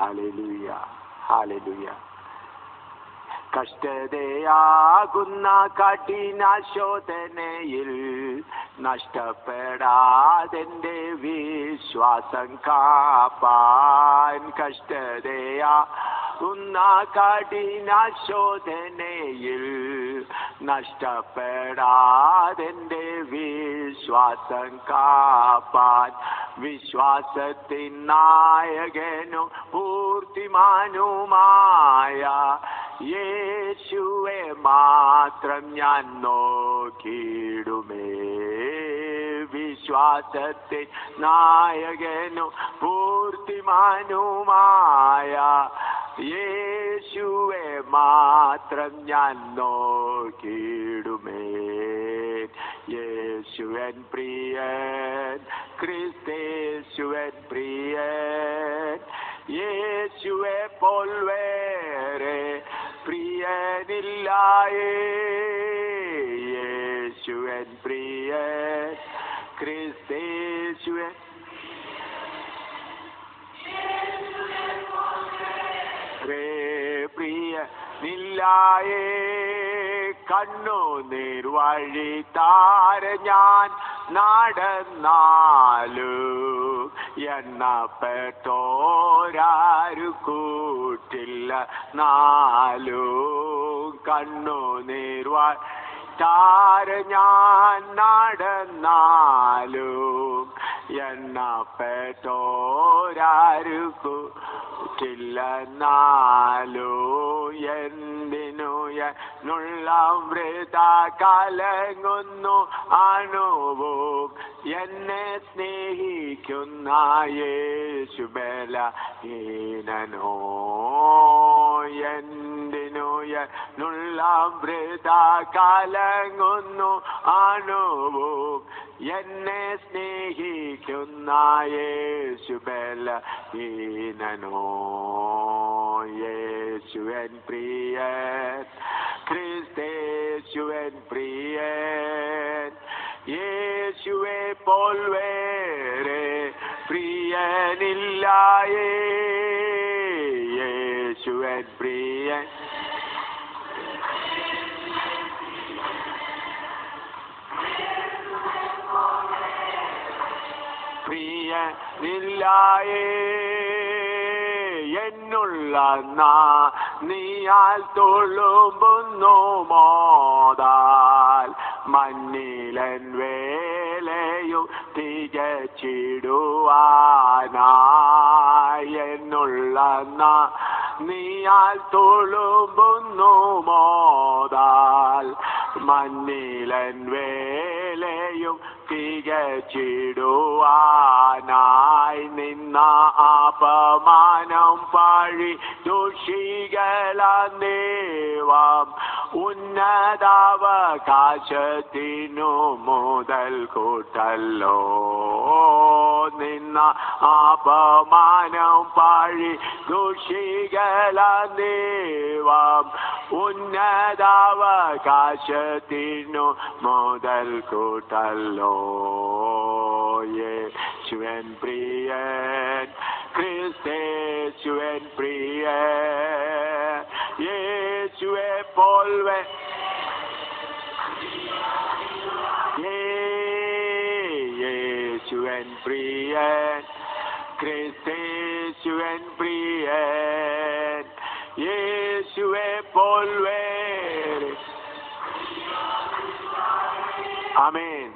ഹാലലുയ ഹാലലുയ കഷ്ടതയാകുന്ന കഠിന ശോധനയിൽ നഷ്ടപ്പെടാതെന്റെ വിശ്വാസം കാപ്പാൻ കഷ്ടതയാകുന്ന കഠിന ശോധനയിൽ നഷ്ടപ്പെടാതെന്റെ വിശ്വാസം കാപ്പാൻ വിശ്വാസത്തിൻ നായകനും പൂർത്തിമാനുമായ യേശുവെ മാത്രം ഞാൻ നോക്കിയിടുമേ. വിശ്വാസത്തിൻ നായകനും പൂർത്തിമാനുമായ യേശുവെ മാത്രം ഞാൻ നോക്കിയിടുമേ. യേശുവൻ പ്രിയൻ ക്രിസ്തേശുവൻ പ്രിയൻ യേശുവെ പോൽ വേറെ പ്രിയനില്ലായേ യേശുവൻ പ്രിയൻ ക്രിസ്തേശുവൻ പ്രിയ കണ്ണു നിർവഴി താര ഞാൻ നടന്നാലു എണ്ണപ്പെട്ടോരാരു കൂട്ടില്ല നാലു കണ്ണു നീർവാൻ. താര ഞാൻ നടന്നാലു എണ്ണപ്പെട്ടോരാരു കൂട്ടില്ലെന്നാലോ എന്തിനു എന്നുള്ള വൃത കലങ്ങുന്നു അണുവോ എന്നെ സ്നേഹിക്കുന്ന യേശുബല ഹീനനോ എന്തിനു എന്നുള്ള വൃത കലങ്ങുന്നു അണുവോ എന്നെ സ്നേഹിക്കുന്ന യേശുബല ഹീനനോ യേശുവൻ പ്രിയൻ ക്രിസ്തേശുവൻ പ്രിയൻ. യേശുവെ പോൽ വേറെ പ്രിയനില്ലായേ പ്രിയനില്ലായേ എന്നുള്ള നീയാൽ തുളുമ്പുന്നു മോതാൽ. മണ്ണിലൻ വേലയും തികച്ചിടുവാനായി എന്നുള്ള നീയാൽ തുളുമ്പുന്നു മോതാൽ. മണ്ണിലൻ വേലയും തികച്ചിടുവാനായി നിന്ന അപമാനം പഴി ദുഷികള ദേവം ഉന്നതാവകാശത്തിനു മുതൽ കൂട്ടല്ലോ. നിന്ന അപമാനം പാഴി ദുഷികള ദേവം. ഉന്നതാവകാശത്തിനു മുതൽ കൂട്ടല്ലോ. യേശുവൻ പ്രിയൻ ക്രിസ്തേശുവൻ പ്രിയൻ. യേശുവെ പോൽവെ യേശുവൻ പ്രിയൻ ക്രിസ്തേശുവൻ പ്രിയൻ യേശുവെ പോൽവേ ആമേൻ